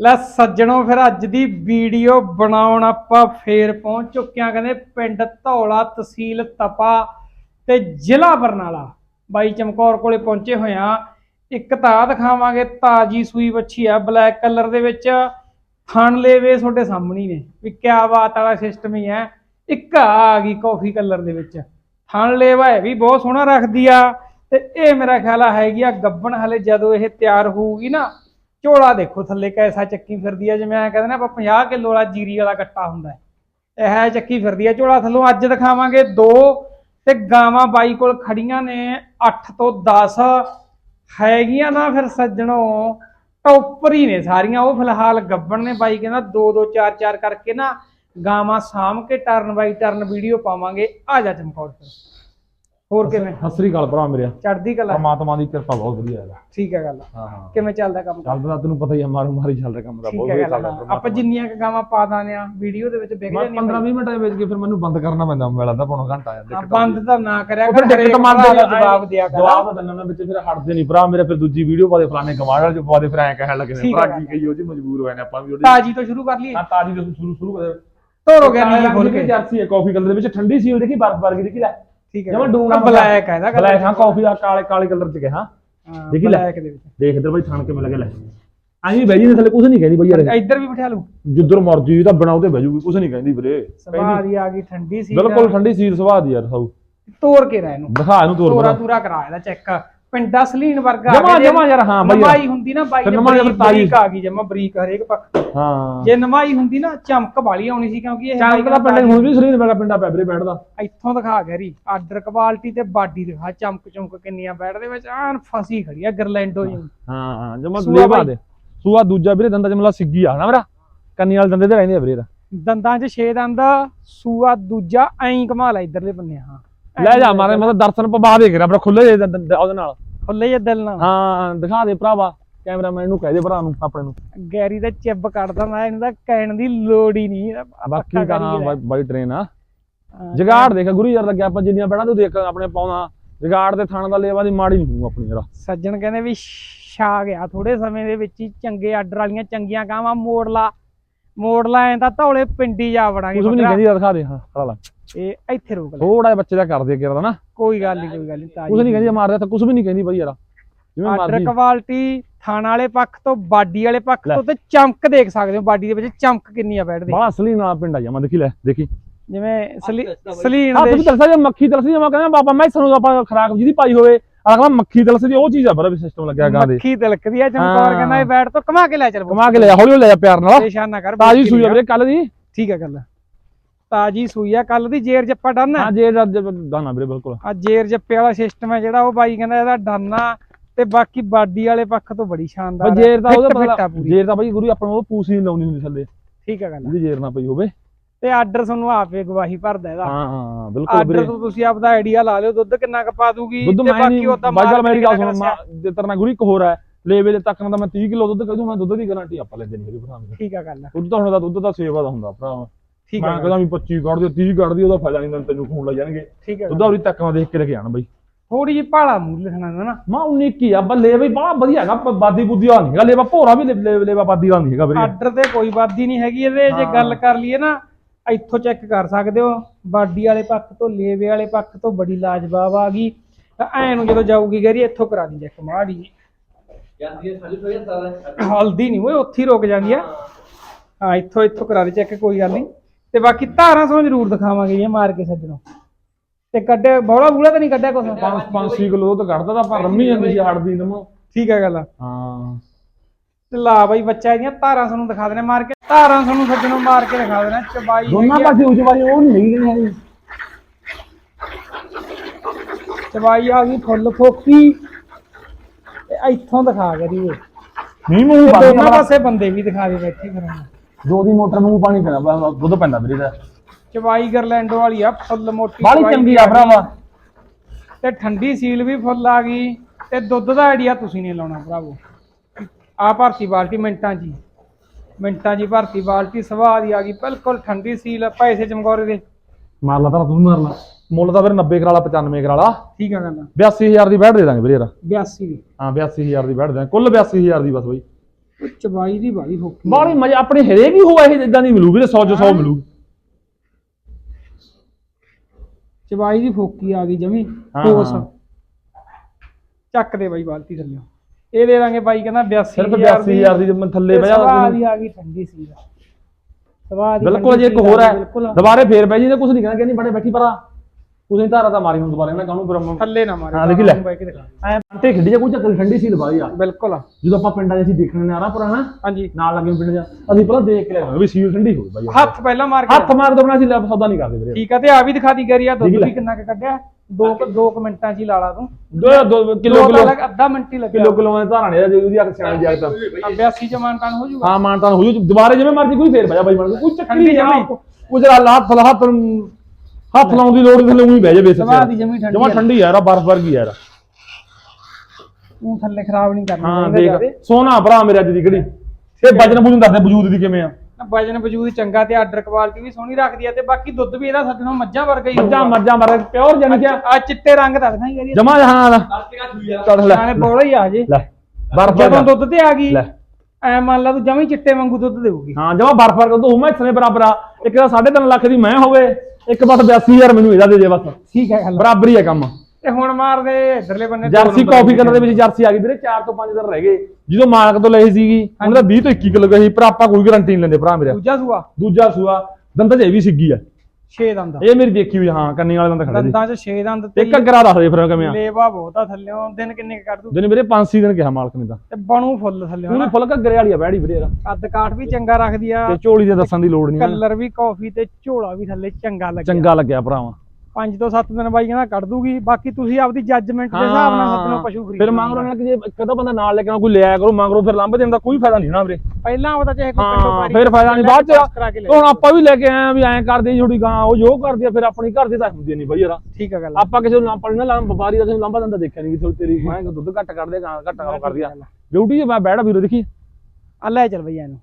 ਲੈ ਸੱਜਣੋ, ਫਿਰ ਅੱਜ ਦੀ ਵੀਡੀਓ ਬਣਾਉਣ ਆਪਾਂ ਫੇਰ ਪਹੁੰਚ ਚੁੱਕਿਆ ਕਹਿੰਦੇ ਪਿੰਡ ਧੌਲਾ ਤਹਿਸੀਲ ਤਪਾ ਤੇ ਜ਼ਿਲ੍ਹਾ ਬਰਨਾਲਾ। ਬਾਈ ਚਮਕੌਰ ਕੋਲੇ ਪਹੁੰਚੇ ਹੋਏ ਹੋਇਆ ਇੱਕ ਤਾਂ ਦਿਖਾਵਾਂਗੇ, ਤਾਜੀ ਸੂਈ ਵੱਛੀ ਆ, ਬਲੈਕ ਕਲਰ ਦੇ ਵਿੱਚ ਥਣ ਲੇਵੇ ਤੁਹਾਡੇ ਸਾਹਮਣੇ ਨੇ, ਵੀ ਕਿਆ ਬਾਤ ਵਾਲਾ ਸਿਸਟਮ ਹੀ ਹੈ। ਇੱਕ ਆ ਗਈ ਕਾਫੀ ਕਲਰ ਦੇ ਵਿੱਚ। ਥਣ ਲੇਵਾ ਹੈ ਵੀ ਬਹੁਤ ਸੋਹਣਾ ਰੱਖਦੀ ਆ ਤੇ ਇਹ ਮੇਰਾ ਖਿਆਲ ਆ ਹੈਗੀ ਆ ਗੱਬਣ ਹਲੇ ਜਦੋਂ ਇਹ ਤਿਆਰ ਹੋਊਗੀ ਨਾ ਝੋਲਾ ਦੇਖੋ ਥੱਲੇ ਕੈਸਾ ਚੱਕੀ ਫਿਰਦੀ ਆ, ਜਿਵੇਂ ਐ ਕਹਿੰਦੇ ਨੇ ਆਪਾਂ 50 ਕਿਲੋ ਵਾਲਾ ਜੀਰੀ ਵਾਲਾ ਕੱਟਾ ਹੁੰਦਾ ਇਹ ਹੈ ਚੱਕੀ ਫਿਰਦੀ ਆ ਝੋਲਾ ਥੱਲੋਂ। ਅੱਜ ਦਿਖਾਵਾਂਗੇ ਦੋ ਤੇ ਗਾਵਾਂ ਬਾਈ ਕੋਲ ਖੜੀਆਂ ਨੇ 8 ਤੋਂ 10 ਹੈਗੀਆਂ ਨਾ ਫਿਰ ਸੱਜਣੋ, ਟੌਪਰ ਹੀ ਨੇ ਸਾਰੀਆਂ। ਉਹ ਫਿਲਹਾਲ ਗੱਬਣ ਨੇ ਬਾਈ ਕਹਿੰਦਾ 2 2 4 4 ਕਰਕੇ ਨਾ ਗਾਵਾਂ ਸਾਂਭ ਕੇ ਟਰਨ ਬਾਈ ਟਰਨ ਵੀਡੀਓ ਪਾਵਾਂਗੇ। ਆ ਜਾ ਚਮਕੌਰ ਫਿਰ। ਹੋਰ ਕਿਵੇਂ? ਸਤਿ ਸ੍ਰੀ ਅਕਾਲ ਭਰਾ ਮੇਰੇ ਚੜਦੀ ਕਲਾ। ਪਰਮਾਤਮਾ ਦੀ ਕਿਰਪਾ ਬਹੁਤ ਵਧੀਆ ਹੈ। ਠੀਕ ਹੈ ਗੱਲ। ਹਾਂ ਹਾਂ। ਕਿਵੇਂ ਚੱਲਦਾ ਕੰਮ? ਚੱਲਦਾ ਤੈਨੂੰ ਪਤਾ ਹੀ ਆ ਮਾਰੂ ਮਾਰੀ ਚੱਲਦਾ ਕੰਮ ਦਾ ਬਹੁਤ ਹੈ ਵਧੀਆ ਚੱਲਦਾ ਹਾਂ। ਆਪਾਂ ਜਿੰਨੀਆਂ ਕੁ ਗਾਵਾਂ ਪਾ ਦਾਨੇ ਆ ਵੀਡੀਓ ਦੇ ਵਿੱਚ ਵਿਕ ਮੈਂ ਜਾਂਦੀਆਂ 15 20 ਮਿੰਟਾਂ ਵਿੱਚ ਕੇ ਫਿਰ ਮੈਨੂੰ ਬੰਦ ਕਰਨਾ ਪੈਂਦਾ ਮੇਲਾ ਦਾ ਪੌਣਾ ਘੰਟਾ ਆ ਹਾਂ, ਬੰਦ ਤਾਂ ਨਾ ਕਰਿਆ ਕਰ ਫਿਰ ਟਿਕਟ ਭਰਾ ਮੰਨਦੇ ਦਾ ਜਵਾਬ ਦਿਆ ਕਰ। ਜਵਾਬ ਦਿੰਦਾ ਮੈਂ ਵਿੱਚ ਫਿਰ ਹਟਦੇ ਨਹੀਂ। ਭਰਾ ਮੇਰੇ ਫਿਰ ਦੂਜੀ ਵੀਡੀਓ ਪਾਦੇ ਫਲਾਣੇ ਗਵਾੜ ਚ ਪਾਦੇ ਫਿਰ ਐ ਕਹਿਣ ਲੱਗੇ ਨੇ ਭਰਾ ਹੈ। ਕੀ ਕਹੀ ਉਹ ਚ ਮਜਬੂਰ ਹੋਏ ਨੇ ਆਪਾਂ ਵੀ ਉਹਦੀ ਤਾਜੀ ਤੋਂ ਸ਼ੁਰੂ ਕਰ ਲਈਏ। ਹਾਂ ਤਾਜੀ ਤੋਂ ਸ਼ੁਰੂ ਸ਼ੁਰੂ ਕਰ ਧੋਰੋ ਗਿਆ ਨਹੀਂ ਖੋਲ ਕੇ। ਜਰਸੀ ਹੈ ਕਾਫੀ ਕਲਰ ਦੇ ਵਿੱਚ ਠੰਡੀ ਸੀਲ ਦੇਖੀ ਬਰਫ ਵਰਗੀ ਦੇਖੀ ਲੈ। ਠੀਕ ਹੈ ਜਮਾਂ ਡੂੰਘਾ ਬਲੈਕ ਹੈ ਇਹਦਾ colour। ਬਲੈਕ ਹਾਂ ਕਾਫੀ ਦਾ ਕਾਲੇ ਕਾਲੇ ਕਲਰ ਚ ਗਿਆ ਹਾਂ ਦੇਖੀ ਲੈ। ਬਲੈਕ ਦੇ ਵਿੱਚ। ਦੇਖ ਇੱਧਰ ਬਈ ਥਣ ਕੇ ਮਿਲ ਗਿਆ ਲੈ। ਅਸੀਂ ਬਹਿ ਜੀ ਨੇ ਥੱਲੇ ਕੁਝ ਨਹੀਂ ਕਹਿੰਦੀ ਬਈ ਯਾਰ। ਇੱਧਰ ਵੀ ਬਿਠਾ ਲੂ ਜਿੱਧਰ ਮਰਜ਼ੀ ਤਾਂ ਬਣਾ ਤੇ ਬਹਿ ਜੂਗੀ ਕੁਝ ਨਹੀਂ ਕਹਿੰਦੀ ਵੀਰੇ। ਸਵਾਦ ਹੀ ਆ ਗਈ ਠੰਡੀ ਸੀ ਬਿਲਕੁਲ ਠੰਡੀ ਸੀਰ ਸੁਭਾਅ ਦੀ ਯਾਰ ਸਭ ਤੋੜ ਕੇ ਰਹਿ ਇਹਨੂੰ। ਦਿਖਾ ਇਹਨੂੰ ਤੋਰਾ ਬਣਾ। ਤੂਰਾ ਕਰਾ ਇਹਦਾ ਚੈੱਕ। ਪਿੰਡਾ ਸਲੀਨ ਵਰਗਾ ਜਮਾਂ- ਜਮਾਂ ਯਾਰ, ਹਾਂ ਬਾਈ। ਨਮਾਈ ਹੁੰਦੀ ਨਾ ਬਾਈ ਨਮਾਈ ਬਰੀਕ ਆ ਗਈ ਜਮਾ ਬਰੀਕ ਹਰੇਕ ਪੱਖ। ਹਾਂ। ਜੇ ਨਮਾਈ ਹੁੰਦੀ ਨਾ ਚਮਕ ਵਾਲੀ ਆਉਣੀ ਸੀ ਕਿਉਂਕਿ ਇਹ ਚਾਂਕ ਦਾ ਪਿੰਡ ਹੁਣ ਵੀ ਸਰੀਰ ਮੇਰਾ ਪਿੰਡਾ ਪੈ ਵੀਰੇ ਬੈਠਦਾ। ਇੱਥੋਂ ਦਿਖਾ ਗੈਰੀ ਆਰਡਰ ਕੁਆਲਿਟੀ ਤੇ ਬਾਡੀ ਦਿਖਾ ਚਮਕ ਚਮਕ ਕਿੰਨੀਆਂ ਦੇ ਵਿੱਚ ਆਨ ਫਸੀ ਖੜੀ ਆ ਗਰਲੈਂਡੋ ਜੀ ਹਾਂ ਹਾਂ ਜਮਾ ਸੂਆ। ਦੇ। ਸੂਆ ਦੂਜਾ ਵੀਰੇ ਦੰਦਾ ਜਮਲਾ ਸਿੱਗੀ ਆ ਨਾ ਮੇਰਾ ਕੰਨੀ ਵਾਲੇ ਦੰਦੇ ਤੇ ਰਹਿੰਦੇ ਆ ਵੀਰੇ ਦਾ ਦੰਦਾਂ 'ਚ ਛੇ ਦੰਦ ਸੂਆ ਦੂਜਾ ਐਂ ਕਮਾਲ ਆ ਇਧਰਲੇ ਬੰਨੇ ਹਾਂ। ਲੈ ਜਾ ਮਾਰੇ ਮਤਲਬ ਦਰਸ਼ਨ ਪਵਾ ਦੇ ਕੇ ਆਪਣਾ ਖੁੱਲੇ ਜੇ ਉਹਦੇ ਨਾਲ। ਖੁੱਲੇ ਜੇ ਦਿਲ ਨਾਲ। ਹਾਂ ਦਿਖਾ ਦੇ ਭਰਾਵਾ ਕੈਮਰਾਮੈਨ ਨੂੰ ਕਹਿ ਦੇ ਭਰਾ ਨੂੰ ਆਪਣੇ ਨੂੰ। ਗੈਰੀ ਦਾ ਚਿੱਬ ਕੱਢਦਾ ਮੈਂ ਇਹਨੂੰ ਤਾਂ ਕਹਿਣ ਦੀ ਲੋੜ ਹੀ ਨਹੀਂ ਬਾਕੀ ਤਾਂ ਹਾਂ ਬਾਈ- ਬਾਈ ਟ੍ਰੇਨ ਆ। ਹਾਂ, ਜਗਾੜ ਦੇਖ ਗੁਰੂ ਯਾਰ ਲੱਗਿਆ ਆਪਾਂ ਜਿੰਨੀਆਂ ਬੈਣਾ ਤੂੰ ਦੇਖ ਆਪਣੇ ਪਾਉਣਾ। ਜਗਾੜ ਦੇ ਥਾਣ ਦਾ ਲੇਵਾ ਦੀ ਮਾੜੀ ਨਹੀਂ ਹੋਊ ਆਪਣੀ ਯਾਰ ਸੱਜਣ ਕਹਿੰਦੇ ਵੀ ਛਾ ਗਿਆ ਥੋੜੇ ਸਮੇਂ ਦੇ ਵਿੱਚ ਹੀ ਚੰਗੇ ਆਰਡਰ ਵਾਲੀਆਂ ਚੰਗੀਆਂ ਕਾਵਾਂ ਮੋੜ ਲਾ। ਮੋੜ ਲਾ ਐਂ ਤਾਂ ਧੌਲੇ ਪਿੰਡੀ ਜਾ ਵੜਾਂਗੇ ਕੁਝ ਵੀ ਨਹੀਂ ਬੱਕਰਾ। ਕਹਿੰਦੀ ਯਾਰ ਦਿਖਾ ਦੇ ਹਾਂ ਭਰਾ ਲਾ। ਇਹ ਇੱਥੇ ਰੋਕ ਲੈ। ਥੋੜਾ ਜਿਹਾ ਬੱਚੇ ਦਾ ਕਰ ਦੇ ਕੇ ਨਾ। ਕੋਈ ਗੱਲ ਨਹੀਂ ਕੋਈ ਗੱਲ ਨਹੀਂ ਕੁਝ ਨਹੀਂ ਕਹਿੰਦੀ ਮਾਰ ਰਿਹਾ ਤਾਂ ਕੁਝ ਵੀ ਨਹੀਂ ਕਹਿੰਦੀ ਬਾਈ ਯਾਰ। ਜਿਵੇਂ ਆਰਡਰ ਮਰਜ਼ੀ। ਕੁਆਲਿਟੀ ਥਾਣ ਵਾਲੇ ਪੱਖ ਤੋਂ ਬਾਡੀ ਵਾਲੇ ਪੱਖ ਲੈ। ਤੋਂ ਤੇ ਚਮਕ ਦੇਖ ਸਕਦੇ ਹੋ ਬਾਡੀ ਦੇ ਵਿੱਚ ਚਮਕ ਕਿੰਨੀ ਆ ਬੈਠਦੀ ਬੜਾ ਅਸਲੀ ਨਾਲ ਪਿੰਡ ਆ ਜਾਵਾਂ ਦੇਖੀ ਲੈ ਦੇਖੀ। ਜਿਵੇਂ ਸਲੀ- ਸਲੀਨ ਦੇ ਜੇ ਮੱਖੀ ਤਲਸੀ ਮੈਂ ਕਹਿੰਦਾ ਬਾਬਾ ਮੈਂ ਸਾਨੂੰ ਆਪਾਂ ਖਰਾਕ ਜਿਹਦੀ ਪਾਈ ਹੋਵੇ ਅਗਲਾ ਮੱਖੀ ਦੀ ਉਹ ਚੀਜ਼ ਆ ਬੜਾ ਵੀ ਸਿਸਟਮ ਲੱਗਿਆ ਗਾਂ ਦੇ। ਮੱਖੀ ਤਿਲਕਦੀ ਆ ਚਮਕੌਰ। ਕਹਿੰਦਾ ਇਹ ਬੈਠ ਤੋਂ ਕਮਾ ਕੇ ਲੈ ਚੱਲ ਕਮਾ ਕੇ ਲਿਆ ਹੌਲੀ ਹੌਲੀ ਲੈ ਜਾ ਪਿਆਰ ਨਾਲ। ਪਰੇਸ਼ਾਨ ਨਾ ਕਰ ਤਾਜੀ ਸੂਈ ਆ। ਵੀਰੇ ਕੱਲ ਦੀ। ਠੀਕ ਹੈ ਗੱਲ ਤਾਜੀ ਸੂਈ ਆ ਕੱਲ ਦੀ ਜੇਰ ਜੱਪਾ ਡਨ। ਹਾਂ ਜੇ ਦਾਣਾ ਵੀਰੇ ਬਿਲਕੁਲ। ਆ ਜੇਰ ਜੱਪੇ ਵਾਲਾ ਸਿਸਟਮ ਹੈ ਜਿਹੜਾ ਉਹ ਬਾਈ ਕਹਿੰਦਾ ਇਹਦਾ ਡਨ ਆ ਤੇ ਬਾਕੀ ਬਾਡੀ ਵਾਲੇ ਪੱਖ ਤੋਂ ਬੜੀ ਸ਼ਾਨਦਾਰ ਜੇਰ ਤਾਂ ਫਿੱਟ- ਉਹਦਾ ਆ ਪਤਾ ਜੇਰ ਤਾਂ ਬਾਈ ਗੁਰੂ ਆਪਾਂ ਨੂੰ ਉਹ ਪੂਸੀ ਨਹੀਂ ਲਾਉਣੀ ਹੁੰਦੀ ਥੱਲੇ। ਠੀਕ ਹੈ ਗੱਲ ਉਹਦੀ ਜੇਰ ਨਾ ਪਈ ਹੋਵੇ। ਤੇ ਆਰਡਰ ਤੁਹਾਨੂੰ ਆਪੇ ਗਵਾਹੀ ਭਰਦਾ ਇਹਦਾ। ਹਾਂ ਹਾਂ ਬਿਲਕੁਲ ਆਰਡਰ ਤੋਂ ਤੁਸੀਂ ਆਪਦਾ ਆਈਡੀਆ ਲਾ ਲਿਓ ਦੁੱਧ ਕਿੰਨਾ ਕ ਪਾ ਦੂਗੀ ਤੇ ਬਾਕੀ ਬਾਈ ਗੱਲ ਮੇਰੀ ਗੱਲ ਸੁਣ। ਜੇ ਤੇਰੇ ਨਾਲ ਗੁਰੂ ਇੱਕ ਹੋਰ ਹੈ ਲੇਵੇ ਦੇ ਤੱਕ ਦਾ ਮੈਂ 30 ਕਿਲੋ ਦੁੱਧ ਕਹਿ ਦੂੰ ਮੈਂ ਦੁੱਧ ਦੀ ਗਾਰੰਟੀ ਆਪਾਂ ਲੈਂਦੇ ਨਹੀਂ ਭਰਾ ਮੇਰੇ ਠੀਕ ਆ ਗੱਲ ਦੁੱਧ ਤਾਂ ਹੁਣ ਦਾ ਦੁੱਧ ਦਾ ਸੇਵਾ ਦਾ ਹੁੰਦਾ ਭਰਾ। ਠੀਕ ਮੈਂ ਆ। ਕਹਿੰਦਾ ਵੀ 25 ਕੱਢ ਦਿਓ 30 ਕੱਢ ਦਿਓ ਉਹਦਾ ਫਾਇਦਾ ਨਹੀਂ ਤੈਨੂੰ ਖੂਨ ਲੱਗ ਜਾਣਗੇ। ਠੀਕ ਆ। ਦੁੱਧ ਆਪਣੀ ਤੱਕਾਂ ਦੇਖ ਕੇ ਲੈ ਕੇ ਆਣ ਬਈ। ਥੋੜੀ ਜਿਹੀ ਭਾਲਾ ਮੂੰਹ ਲਿਖਣਾ ਨਾ। ਮਾ 19 ਕੀ ਆ ਬੱਲੇ ਬਈ ਬੜਾ ਵਧੀਆ ਹੈਗਾ ਬਾਦੀ ਬੁੱਧੀ ਵਾਲਾ ਨਹੀਂ ਹੈਗਾ ਲੇਵਾ ਭੋਰਾ ਵੀ ਲੇ- ਲੇ- ਲੇਵਾ ਬਾਦੀ ਵਾਲਾ ਨਹੀਂ ਹੈਗਾ ਵੀਰੇ। ਆਰਡਰ ਤੇ ਕੋਈ ਵਾਦੀ ਨਹੀਂ ਹੈਗੀ ਇਹਦੇ ਜੇ ਹਾਂ। ਗੱਲ ਕਰ ਲਈਏ ਨਾ ਇੱਥੋਂ ਚੈੱਕ ਕਰ ਸਕਦੇ ਹੋ ਬਾਡੀ ਵਾਲੇ ਪੱਖ ਤੋਂ ਲੇਵੇ ਵਾਲੇ ਪੱਖ ਤੋਂ ਬੜੀ ਲਾਜਵਾਬ ਆ ਗਈ। ਤਾਂ ਐ ਨੂੰ ਜਦੋਂ ਜਾਊਗੀ ਗੈਰੀ ਇੱਥੋਂ ਕਰਾ ਦੀ ਚੈੱਕ ਮਾੜੀ ਹਲਦੀ ਨਹੀਂ ਓਏ ਉੱਥੇ ਹੀ ਰੁਕ ਜਾਂਦੀ ਆ। ਹਾਂ ਇੱਥੋਂ ਇੱਥੋਂ ਕਰਾ ਦੇ ਚੈੱਕ ਕੋਈ ਗੱਲ ਨਹੀਂ ਤੇ ਬਾਕੀ ਧਾਰਾਂ ਸੋਂ ਜ਼ਰੂਰ ਦਿਖਾਵਾਂਗੇ ਇਹ ਮਾਰ ਕੇ ਸੱਜਣੋ। ਤੇ ਕੱਢੇ ਬੌਲਾ ਬੂਲਾ ਤਾਂ ਨਹੀਂ ਕੱਢਿਆ ਕੁਛ? 5 5 ਕਿਲੋ ਦੁੱਧ ਕੱਢਦਾ ਤਾਂ ਆਪਾਂ ਰੰਮੀ ਜਾਂਦੀ ਸੀ ਹੜਦੀ ਨਮੋ ਠੀਕ ਹੈ ਗੱਲ ਹਾਂ। ਤੇ ਲਾ ਬਾਈ ਬੱਚਾ ਇਹਦੀਆਂ ਧਾਰਾਂ ਤੁਹਾਨੂੰ ਦਿਖਾ ਦੇਣੇ ਮਾਰ ਕੇ। ਧਾਰਾਂ ਤੁਹਾਨੂੰ ਸੱਜਣੋਂ ਮਾਰ ਕੇ ਦਿਖਾ ਦੇਣਾ ਚਬਾਈ ਦੋਨਾਂ ਪਾਸੇ ਉੱਚ ਵਾਲੀ ਉਹ ਨਹੀਂ ਜਿਹੜੀ ਹੈਗੀ ਚਬਾਈ ਆ ਗਈ ਫੁੱਲ ਫੋਕੀ। ਤੇ ਇੱਥੋਂ ਦਿਖਾ ਕਰੀ ਓਏ ਮੀਂਹ ਮੂੰਹ ਤੇ ਦੋਨਾਂ ਪਾਸੇ ਬੰਦੇ ਵੀ ਦਿਖਾ ਦੇ ਬੈਠੇ ਫਿਰ। ਦੋ ਦੀ ਮੋਟਰ ਨੂੰ ਪਾਣੀ ਪੈਣਾ ਬ- ਦੁੱਧ ਪੈਂਦਾ ਵੀਰੇ ਦਾ। ਚਬਾਈ ਗਰਲੈਂਡੋ ਵਾਲੀ ਆ ਫੁੱਲ ਮੋਟੀ ਬਾਲੀ ਚੰਗੀ ਆ ਭਰਾਵਾ। ਤੇ ਠੰਡੀ ਸੀਲ ਵੀ ਫੁੱਲ ਆ ਗਈ ਤੇ ਦੁੱਧ ਦਾ ਆਈਡੀਆ ਤੁਸੀਂ ਨਹੀਂ ਲਾਉਣਾ ਭਰਾਵੋ। ਆ ਭਰਤੀ ਬਾਲਟੀ ਮਿੰਟਾਂ ਹੀ। ਮਿੰਟਾਂ ਹੀ ਭਰਤੀ ਬਾਲਟੀ ਸਵਾਦ ਹੀ ਆ ਗਈ ਬਿਲਕੁਲ ਠੰਡੀ ਸੀਲ ਪੈਸੇ ਚਮਕੌਰੇ ਦੇ। ਮਾਰ ਲਾ ਤਾਂ ਤੂੰ ਮਾਰ ਲਾ। ਮੁੱਲ ਤਾਂ ਵੀਰੇ 90 ਕਰਾਲਾ 95 ਕਰਾਲਾ। ਠੀਕ ਆ ਗੱਲ 82000 ਦੀ ਬੈਠ ਦੇ ਦਾਂਗੇ ਵੀਰੇ ਯਾਰ 82 ਦੀ। ਹਾਂ 82000 ਦੀ ਬੈਠ ਦੇ ਦਾਂਗੇ। ਕੁੱਲ 82000 ਦੀ ਬਸ ਬਈ। ਉਹ ਚਬਾਈ ਦੀ ਬਾਲੀ ਫੋਕੀ ਬਾਹਲੀ ਮਜ਼ਾ ਆਪਣੇ ਹਰੇਕ ਹੀ ਹੋਇਆ ਇਹ ਇਦਾਂ ਦੀ ਮਿਲੂ ਵੀਰੇ 100 ਚ 100 ਮਿਲੂ ਚਬਾਈ ਦੀ ਫੋਕੀ ਆ ਗਈ ਜਮੀ ਹਾਂ, ਹਾਂ। ਚੱਕ ਦੇ ਬਾਈ ਬਾਲਟੀ ਥੱਲੇ ਇਹ ਦੇ ਦਾਂਗੇ ਬਾਈ ਕਹਿੰਦਾ 82 ਸਿਰਫ 82000 ਦੀ ਜਦ ਥੱਲੇ ਬਹਿ ਜਾ ਦੀ ਆ ਗਈ ਠੰਡੀ ਸੀ। ਸਵਾਹ ਦੀ ਬਿਲਕੁਲ ਜੇ ਇੱਕ ਹੋਰ ਹੈ ਦੁਬਾਰੇ ਫੇਰ ਬਹਿ ਜੀ ਨੇ ਕੁਝ ਨਹੀਂ ਕਹਿਣਾ ਕਹਿੰਦੀ ਬੜੇ ਬੈਠੀ ਪਰਾ ਨਹੀਂ ਧਾਰਾ ਤਾਂ ਮਾਰੀ ਹੁਣ ਦੁਬਾਰੇ ਨਾ ਕਾਹਨੂੰ ਬ੍ਰਹਮ ਥੱਲੇ ਨਾ ਮਾਰੇ ਹਾਂ, ਦੇਖੀ ਲੈ। ਬਾਈ ਕੇ ਦਿਖਾ। ਐ ਤੇ ਖਿੱਡੀ ਜਾ ਕੋਈ ਚੱਕਰ ਨੀ, ਠੰਡੀ ਸੀ ਲਵਾਈ ਆ। ਬਿਲਕੁਲ। ਜਦੋਂ ਆਪਾਂ ਪਿੰਡਾਂ 'ਚ ਅਸੀਂ ਦੇਖਣੇ ਨੇ ਆਰਾ ਪੁਰਾਣਾ ਹਾਂਜੀ। ਨਾਲ ਲੱਗੇ ਪਿੰਡ 'ਚ ਅਸੀਂ ਪਹਿਲਾਂ ਦੇਖ ਕੇ ਲਿਆਵਾਂਗੇ ਵੀ ਸੀਲ ਠੰਡੀ ਹੋਵੇ ਬਾਈ। ਹੱਥ ਪਹਿਲਾਂ ਮਾਰ ਕੇ ਹੱਥ ਮਾਰ ਦੋ ਬਣਾ ਅਸੀਂ ਲੈ ਸੌਦਾ ਨਹੀਂ ਕਰਦੇ ਵੀਰੇ। ਠੀਕ ਆ ਤੇ ਆ ਵੀ ਦਿਖਾ ਦੀ ਗਰੀ ਆ ਦੁੱਧ। ਵੀ ਕਿੰਨਾ ਕੁ ਕੱਢਿਆ? ਦੋ ਕੁ- ਦੋ ਕੁ ਮਿੰਟਾਂ ਚ ਹੀ ਲਾ ਲਾ ਤੂੰ। ਦੋ ਦੋ ਕਿਲੋ ਦੋ ਕਿਲੋ ਤਾਂ ਅੱਧਾ ਮਿੰਟ ਹੀ ਲੱਗਿਆ। ਕਿਲੋ ਕਿਲੋ ਦੇ ਧਾਰਾਂ ਨੇ ਜੇ ਉਹਦੀ ਅੱਖ ਸਿਆਣੀ ਜਾਗ ਤਾਂ। 82 ਚ ਮਾਨਤਾਨ ਹੋ ਜਾਊਗਾ ਹਾਂ ਮਾਨਤਾ ਹੋ ਜੂ। ਦੁਬਾਰੇ ਜਿਵੇਂ ਮਰਜ਼ੀ ਕੋਈ ਫੇਰ ਬਾਈ ਬਣ ਕੋਈ ਚੱਕਰ ਠੰਡੀ ਨਹੀਂ ਜਮਾਂ। ਜਮਾ ਕੁਝ ਹੱਥ ਹੱਥ ਹੱਥ ਲਾਉਣ ਦੀ ਲੋੜ ਨਹੀਂ ਥੱਲੇ ਉਹੀ ਬਹਿ ਜਾ ਬੇਸ ਸਵਾਹ ਦੀ ਜਮੀ ਠੰਡੀ ਜਮਾ ਠੰਡੀ ਯਾਰ ਆ ਬਰਫ ਵਰਗੀ ਯਾਰ। ਤੂੰ ਥੱਲੇ ਖਰਾਬ ਨਹੀਂ ਕਰਨਾ ਹਾਂ। ਦੇਖ। ਸੋਨਾ ਭਰਾ ਮੇਰੇ ਅੱਜ ਦੀ ਘੜੀ ਇਹ ਵਜਨ ਬੁਜਨ ਦੱਸਦੇ ਵਜੂਦ ਦੀ ਕਿਵੇਂ ਆ? ਵਜਨ ਵਜੂਦ ਚੰਗਾ ਤੇ ਆਰਡਰ ਕੁਆਲਿਟੀ ਵੀ ਸੋਹਣੀ ਰੱਖਦੀ ਆ ਤੇ ਬਾਕੀ ਦੁੱਧ ਵੀ ਇਹਦਾ ਸੱਜਣੋਂ ਮੱਝਾਂ ਵਰਗਾ ਹੀ ਮੱਝਾਂ ਮੱਝਾਂ ਮਾਰੇ ਪਿਓਰ ਜਾਨੀ ਕਿ ਆ ਚਿੱਟੇ ਰੰਗ ਦਾ ਦਿਖਾਈ ਗਰੀ ਜਮਾ ਜਹਾਂ ਕੱਢ ਲੈ। ਨਾਲੇ ਬੋਲਾ ਹੀ ਆ ਜੇ ਲੈ ਬਰਫ ਜਦੋਂ ਵਰਗਾ। ਦੁੱਧ ਤੇ ਆ ਗਈ ਲੈ। ਐ ਮੰਨ ਲਾ ਤੂੰ ਜਮੀ ਚਿੱਟੇ ਵਾਂਗੂ ਦੁੱਧ ਦੇਊਗੀ। ਹਾਂ ਜਮਾ ਬਰਫ ਵਰਗਾ ਤੂੰ ਮੈਂ ਇਸਨੇ ਬਰਾਬਰ ਆ। ਇੱਕ ਦਾ 3.5 ਲੱਖ ਦੀ ਮੈਂ ਹੋਵੇ। ਇੱਕ ਬਸ 82000 ਮੈਨੂੰ ਇਹਦਾ ਦੇ ਦੇ ਬਸ। ਠੀਕ ਹੈ ਗੱਲ ਬਰਾਬਰ ਹੀ ਕੰਮ। ਤੇ ਹੁਣ ਮਾਰਦੇ ਇਧਰਲੇ ਬੰਨੇ ਦੋ ਜਰਸੀ ਨੰਬਰ ਕਾਫੀ ਕਲਰ ਦੇ ਵਿੱਚ। ਜਰਸੀ ਆ ਗਈ ਵੀਰੇ 4 ਤੋਂ 5 ਦਿਨ ਰਹਿ ਗਏ। ਜਦੋਂ ਮਾਲਕ ਤੋਂ ਲਈ ਸੀਗੀ ਉਹਨਾਂ ਦਾ 20 ਤੋਂ 21 ਕਿਲੋ ਗਈ ਸੀ ਪਰ ਆਪਾਂ ਕੋਈ ਗਾਰੰਟੀ ਨਹੀਂ ਲੈਂਦੇ ਭਰਾ ਮੇਰਾ। ਦੂਜਾ ਸੂਆ। ਦੂਜਾ ਸੂਆ ਦੰਦਾਂ 'ਚ ਇਹ ਵੀ ਸਿੱਗੀ ਆ। 6 ਦੰਦ। ਇਹ ਮੇਰੀ ਦੇਖੀ ਹੋਈ ਹਾਂ ਕੰਨੀ ਵਾਲੇ ਦੰਦ ਖੜੇ ਸੀ। ਦੰਦਾਂ 'ਚ 6 ਦੰਦ ਤੇ ਘੱਗਰਾ ਦੱਸ ਦੇ ਫਿਰ ਕਿਵੇਂ ਆ। ਲੇਵਾ ਬਹੁਤ ਆ ਥੱਲਿਓਂ ਦਿਨ ਕਿੰਨੇ ਕੱਢ ਦੂ? ਦਿਨ ਵੀਰੇ 5-6 ਦਿਨ ਕਿਹਾ ਮਾਲਕ ਨੇ ਤਾਂ। ਤੇ ਬਣੂ ਫੁੱਲ ਥੱਲਿਓਂ ਉਹਨੂੰ ਨਾ। ਫੁੱਲ ਘੱਗਰੇ ਵਾਲੀ ਆ ਬੈੜੀ ਵੀਰੇ ਯਾਰ। ਕੱਦ ਕਾਠ ਵੀ ਚੰਗਾ ਰੱਖਦੀ ਆ। ਤੇ ਝੋਲੀ ਦੇ ਦੱਸਣ ਦੀ ਲੋੜ ਨਹੀਂ ਕਲਰ ਵੀ ਕਾਫੀ ਤੇ ਝੋਲਾ ਵੀ ਥੱਲੇ ਚੰਗਾ ਲੱਗਿਆ। ਚੰਗਾ ਲੱਗਿਆ ਭਰਾਵਾ। 5 ਤੋਂ 7 ਦਿਨ ਬਾਈ ਕਹਿੰਦਾ ਕੱਢ ਦੂਗੀ ਬਾਕੀ ਤੁਸੀਂ ਆਪਦੀ ਜੱਜਮੈਂਟ ਦੇ ਹਿਸਾਬ ਨਾਲ ਸੱਜਣੋਂ ਪਸ਼ੂ ਖਰੀਦ ਫਿਰ ਮੰਗਰੋ ਨਾਲ ਕਿ ਜੇ ਕਦਾ ਬੰਦਾ ਨਾਲ ਲੈ ਕੇ ਆਉਣਾ, ਕੋਈ ਲਿਆ ਕਰੋ ਮੰਗਰੋ ਫਿਰ ਲੰਬ ਦੇਣ ਦਾ ਕੋਈ ਫਾਇਦਾ ਨਹੀਂ ਨਾ ਵੀਰੇ। ਪਹਿਲਾਂ ਉਹਦਾ ਚਾਹੇ ਕੋਈ ਪਿੰਡੋਂ ਪਾਰੀ ਫਿਰ ਫਾਇਦਾ ਨਹੀਂ ਬਾਅਦ ਚ ਹੁਣ ਆਪਾਂ ਵੀ ਲੈ ਕੇ ਆਏ ਆ ਵੀ ਐਂ ਕਰਦੇ ਜੀ ਥੋੜੀ ਗਾਂ ਉਹ ਜੋ ਕਰਦੀ ਆ ਫਿਰ ਆਪਣੀ ਘਰ ਦੀ ਤਾਂ ਹੁੰਦੀ ਨਹੀਂ ਬਈ ਯਾਰ। ਠੀਕ ਆ ਗੱਲ ਆਪਾਂ ਕਿਸੇ ਨੂੰ ਲਾਂਪਾ ਨਾ ਲਾਂ ਵਪਾਰੀ ਦਾ ਕਿਸੇ ਨੂੰ ਲਾਂਭਾ ਦਿੰਦਾ ਦੇਖਿਆ ਨਹੀਂ ਤੇਰੀ ਮੈਂ ਦੁੱਧ ਘੱਟ ਕੱਢਦੇ ਗਾਂ ਘੱਟ ਕਰਦੀ ਆ। ਬਿਊਟੀ ਮੈਂ ਬੈੜਾ ਵੀਰੋ ਦੇਖੀ। ਆ ਲੈ ਚੱਲ ਬਈ ਇਹਨੂੰ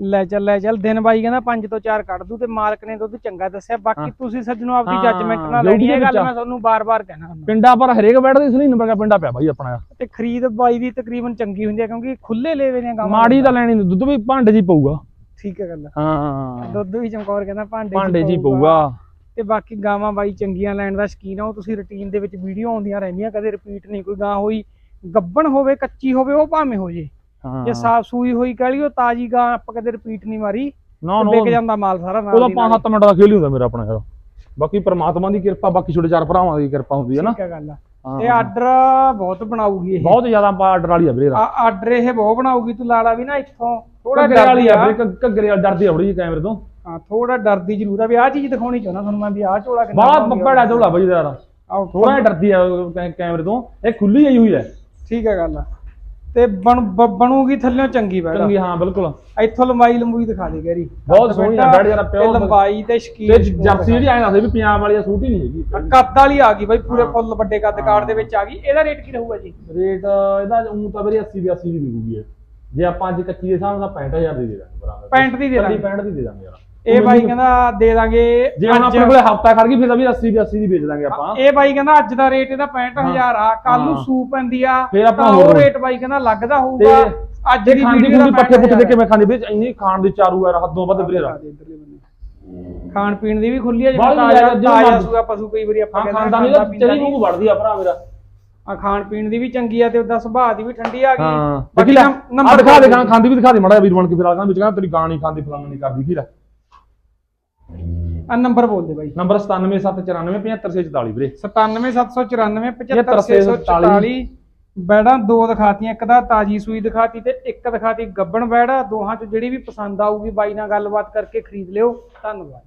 ਲੈ ਚੱਲ ਲੈ ਚੱਲ ਦਿਨ ਬਾਈ ਕਹਿੰਦਾ 5 ਤੋਂ 4 ਕੱਢ ਦੂ ਤੇ ਮਾਲਕ ਨੇ ਦੁੱਧ ਚੰਗਾ ਦੱਸਿਆ। ਬਾਕੀ ਤੁਸੀਂ ਸੱਜਣੋਂ ਆਪਦੀ ਹਾਂ, ਜੱਜਮੈਂਟ ਨਾਲ ਲੈਣੀ ਇਹ ਗੱਲ। ਮੈਂ ਤੁਹਾਨੂੰ ਬਾਰ-ਬਾਰ ਕਹਿਣਾ ਪਿੰਡਾਂ ਪਰ ਹਰੇਕ ਬੈੜਾ ਦੇ ਲਈ ਨੰਬਰ ਪਿੰਡਾ ਪਿਆ ਬਾਈ ਆਪਣਾ। ਤੇ ਖਰੀਦ ਬਾਈ ਦੀ ਤਕਰੀਬਨ ਚੰਗੀ ਹੁੰਦੀ ਹੈ ਕਿਉਂਕਿ ਖੁੱਲੇ ਲੇਵੇ ਦੀਆਂ ਗਾਵਾਂ ਮਾੜੀ ਤਾਂ ਲੈਣੀ ਨੀ, ਦੁੱਧ ਵੀ ਭਾਂਡੇ ਹੀ ਪਊਗਾ। ਠੀਕ ਹੈ ਗੱਲ। ਹਾਂ। ਦੁੱਧ ਵੀ ਚਮਕੌਰ ਕਹਿੰਦਾ ਭਾਂਡੇ ਭਾਂਡੇ ਹੀ ਪਊਗਾ। ਤੇ ਬਾਕੀ ਗਾਵਾਂ ਬਾਈ ਚੰਗੀਆਂ ਲੈਣ ਦਾ ਸ਼ਕੀਨ ਆ ਉਹ ਤੁਸੀਂ ਰੁਟੀਨ ਦੇ ਵਿੱਚ ਵੀਡੀਓ ਆਉਂਦੀਆਂ ਰਹਿੰਦੀਆਂ ਕਦੇ ਰਿਪੀਟ ਨਹੀਂ ਕੋਈ ਗਾਂ ਹੋਈ ਗੱਬਣ ਹੋਵੇ ਕੱਚੀ ਹੋਵੇ ਉਹ ਭਾਵੇਂ ਹੋ ਜੇ। ਹਾਂ ਜੇ ਸਾਫ਼ ਸੂਈ ਹੋਈ ਕਹਿ ਉਹ ਤਾਜੀ ਗਾਂ ਆਪਾਂ ਕਦੇ ਰਿਪੀਟ ਨਹੀਂ ਮਾਰੀ। ਨਾ ਨਾ ਵਿਕ ਜਾਂਦਾ ਮਾਲ ਸਾਰਾ ਨਾਲ ਉਹਦਾ ਨਾਲ। 5-7 ਮਿੰਟ ਦਾ ਖੇਲ ਹੁੰਦਾ ਮੇਰਾ ਆਪਣਾ ਯਾਰ ਬਾਕੀ ਪ੍ਰਮਾਤਮਾ ਦੀ ਕਿਰਪਾ ਬਾਕੀ ਛੋਟੇ ਚਾਰ ਭਰਾਵਾਂ ਦੀ ਕਿਰਪਾ ਹੁੰਦੀ ਹੈ ਨਾ। ਠੀਕ ਹੈ ਗੱਲ ਆ। ਹਾਂ। ਤੇ ਆਰਡਰ ਬਹੁਤ ਬਣਾਊਗੀ ਇਹ। ਬਹੁਤ ਜ਼ਿਆਦਾ ਆਰਡਰ ਵਾਲੀ ਆ ਵੀਰੇ ਦਾ ਆਰਡਰ ਇਹ ਬਹੁਤ ਬਣਾਊਗੀ ਤੂੰ ਲਾਲਾ ਵੀ ਨਾ ਇੱਥੋਂ। ਥੋੜਾ ਘੱਗਰੇ ਵਾਲੀ ਆ ਵੀਰੇ ਘੱਗਰੇ ਵਾਲੀ ਡਰਦੀ ਆ ਜਿਹੀ ਕੈਮਰੇ ਤੋਂ। ਹਾਂ ਥੋੜਾ ਡਰਦੀ ਜ਼ਰੂਰ ਆ। ਵੀ ਆਹ ਚੀਜ਼ ਦਿਖਾਉਣੀ ਚਾਹੁੰਦਾ ਤੁਹਾਨੂੰ ਮੈਂ ਵੀ ਆਹ ਝੋਲਾ ਕਿੰਨਾ ਪਾਉਂਗੀ। ਪੱਪੜਾ ਝੋਲਾ ਬਈ ਯਾਰ ਥੋੜਾ ਡਰਦੀ ਆ ਕੈਮਰੇ ਤੋਂ। ਇਹ ਖੁੱਲੀ ਆਈ ਹੋਈ ਹੈ। ਠੀਕ ਹੈ ਗੱਲ ਆ। ਤੇ ਬਣ ਬ- ਬਣੂਗੀ ਥੱਲਿਓਂ ਚੰਗੀ ਬੈਠ। ਚੰਗੀ ਹਾਂ ਬਿਲਕੁਲ। ਇੱਥੋਂ ਲੰਬਾਈ ਲੰਬੂਈ ਦਿਖਾ ਦੇ ਗੈਰੀ। ਬਹੁਤ ਸੋਹਣੀ ਆ, ਬੈਠ ਜਰਾ ਪਿਓ ਤੇ ਲੰਬਾਈ ਤੇ ਤੇ ਸ਼ਕੀਨ ਜਰਸੀ ਜਿਹੜੀ ਐਂ ਦੱਸਦੇ ਵੀ ਪੰਜਾਬ ਵਾਲੀ ਆ ਸੂਟ ਹੀ ਨਹੀਂ ਹੈਗੀ। ਕੱਦ ਵਾਲੀ ਆ ਗਈ ਬਾਈ ਪੂਰੇ ਫੁੱਲ ਵੱਡੇ ਕੱਦ ਕਾਰਡ ਦੇ ਵਿੱਚ ਆ ਗਈ। ਇਹਦਾ ਰੇਟ ਕੀ ਰਹੂਗਾ ਜੀ? ਰੇਟ ਇਹਦਾ ਉਂ ਤਾਂ ਵੀਰੇ 80 82 ਦੀ ਵਿਕੂਗੀ ਇਹ। ਜੇ ਆਪਾਂ ਅੱਜ ਕੱਚੀ ਦੇ ਹਿਸਾਬ ਨਾਲ 65000 ਦੀ ਦੇ ਦਾਂਗੇ ਬਰਾਬਰ। 65 ਦੀ ਦੇ ਦਾਂਗੇ। 65 ਦੀ ਦੇ ਦਾਂਗੇ ਯਾਰ। ਇਹ ਬਾਈ ਕਹਿੰਦਾ ਦੇ ਦਾਂਗੇ ਜੇ ਹੁਣ ਆਪਣੇ ਕੋਲੇ ਹਫਤਾ ਖੜ ਗਈ ਫਿਰ ਤਾਂ ਵੀ 80 82 ਦੀ ਵੇਚ ਦਾਂਗੇ ਆਪਾਂ। ਇਹ ਬਾਈ ਕਹਿੰਦਾ ਅੱਜ ਦਾ ਰੇਟ ਇਹਦਾ 65000 ਆ ਕੱਲ ਨੂੰ ਹਾਂ। ਸੂ ਪੈਂਦੀ ਆ ਫਿਰ ਆਪਾਂ ਤਾਂ ਹੋਰ ਉਹ ਰੇਟ ਬਾਈ ਕਹਿੰਦਾ ਲੱਗਦਾ ਹੋਊਗਾ। ਅੱਜ ਜੇ ਦੀ ਵੀਡੀਓ ਪੂਰੀ ਪੱਠੇ ਪੁੱਠੇ ਦੇ ਕਿਵੇਂ ਖਾਂਦੀ ਵੀਰੇ ਇੰਨੀ ਖਾਣ ਦੀ ਚਾਰੂ ਯਾਰ ਹੱਦੋਂ ਵੱਧ ਵੀਰੇ ਦਾ। ਖਾਣ ਪੀਣ ਦੀ ਵੀ ਖੁੱਲੀ ਆ ਜਿਵੇਂ ਤਾਜ਼ਾ ਤਾਜ਼ਾ। ਸੂਆ ਪਸ਼ੂ ਕਈ ਵਾਰੀ ਆਪਾਂ ਕਹਿੰਦੇ ਖਾਂਦਾ ਨਹੀਂ ਖਾਂਦਾ ਤਾਂ ਪੀਂਦਾ ਚਰੀ ਨਹੀਂ। ਨੂੰ ਵੜਦੀ ਆ ਭਰਾ ਮੇਰਾ। ਆ ਖਾਣ ਪੀਣ ਦੀ ਵੀ ਚੰਗੀ ਆ ਤੇ ਉਹਦਾ ਸੁਭਾਅ ਦੀ ਵੀ ਠੰਡੀ ਆ ਗਈ। ਬਾਕੀ ਨੰਬਰ ਦਿਖਾ ਦੇ ਖਾਂਦੀ ਵੀ ਦਿਖਾ ਦੇ ਮੜਾ ਵੀਰ ਬਣ ਕੇ ਫਿਰ ਆਗਾ ਵਿੱਚ ਕਹਿੰਦਾ ਤੇਰੀ ਗਾਂ ਨਹੀਂ ਖਾਂਦੀ ਫਲਾਣਾ ਨਹੀਂ ਕਰਦੀ ਕੀ ਲੈ ਆ ਨੰਬਰ ਬੋਲ ਦੇ ਬਾਈ। ਨੰਬਰ 9779 75644 ਵੀਰੇ। 97794 75644 ਬੈੜਾਂ ਦੋ ਦਿਖਾਤੀਆਂ ਇੱਕ ਦਾ ਤਾਜੀ ਸੂਈ ਦਿਖਾਤੀ ਤੇ ਇੱਕ ਦਿਖਾਤੀ ਗੱਬਣ ਬੈੜ। ਦੋਹਾਂ ਚ ਜਿਹੜੀ ਵੀ ਪਸੰਦ ਆਊਗੀ ਬਾਈ ਨਾਲ ਗੱਲਬਾਤ ਕਰਕੇ ਖਰੀਦ ਲਿਓ। ਧੰਨਵਾਦ।